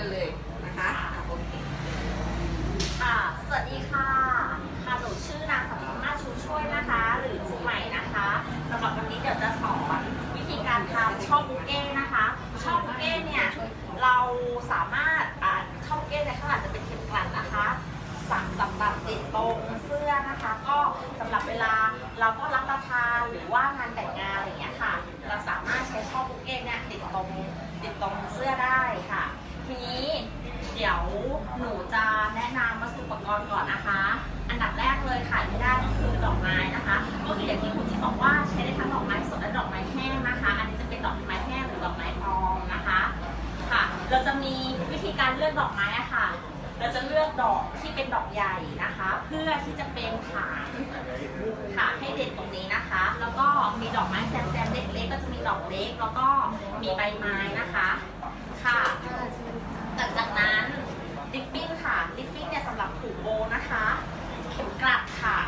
กันเลยนะคะอะโอเคค่ะสวัสดีค่ะ ค่ะ หนูชื่อนางสาวมาชูช่วยนะคะ หรือครูใหม่นะคะสำหรับวันนี้เดี๋ยวจะสอนวิธีการทำช่อบุเก้นะคะ ช่อบุเก้เนี่ย เราสามารถอ่าช่อบุเก้ในข้างหลังจะเป็นเข็มกลัดนะคะสำสำหรับติดตรงเสื้อนะคะ ก็สำหรับเวลาเราก็รับประทานหรือว่างานแต่งงานอะไรอย่างเงี้ยค่ะ เราสามารถใช้ช่อบุเก้เนี่ยติดตรงติดตรงเสื้อได้ค่ะ ทีนี้เดี๋ยวหนูจะแนะนำวัสดุอุปกรณ์ก่อนนะคะ อันดับแรกเลยขายไม่ได้ก็คือดอกไม้นะคะ ก็คืออย่างที่คุณที่บอกว่าใช้ได้ทั้งดอกไม้สดและดอกไม้แห้งนะคะ อันนี้จะเป็นดอกไม้แห้งหรือดอกไม้ทองนะคะ ค่ะ เราจะมีวิธีการเลือกดอกไม้อะค่ะ เราจะเลือกดอกที่เป็นดอกใหญ่นะคะ เพื่อที่จะเป็นฐานค่ะให้เด่นตรงนี้นะคะ แล้วก็มีดอกไม้แซมๆเล็กๆก็จะมีดอกเล็ก แล้วก็มีใบไม้นะคะ หลังจากนั้นลิปปิ้งค่ะลิปปิ้งเนี่ยสำหรับผูกโบนะคะ เข็มกลัดค่ะ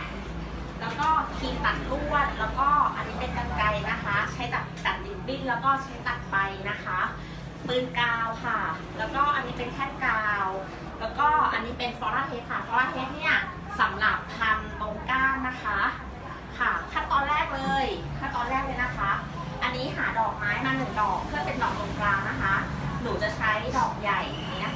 แล้วก็ครีม ตัดลวดแล้วก็อันนี้เป็นกรรไกรนะคะ ใช้ตัดตัดลิปปิ้งแล้วก็ใช้ตัดใบนะคะปืนกาวค่ะ แล้วก็อันนี้เป็นแท่นกาว แล้วก็อันนี้เป็นฟอร่าเทปค่ะฟอร่าเทปเนี่ยสำหรับพันตรงก้านนะคะ ค่ะขั้นตอนแรกเลยขั้นตอนแรกเลยนะคะ อันนี้หาดอกไม้มาหนึ่งดอกเพื่อเป็นดอกตรงกลางนะคะ หนูจะใช้ดอกใหญ่นี้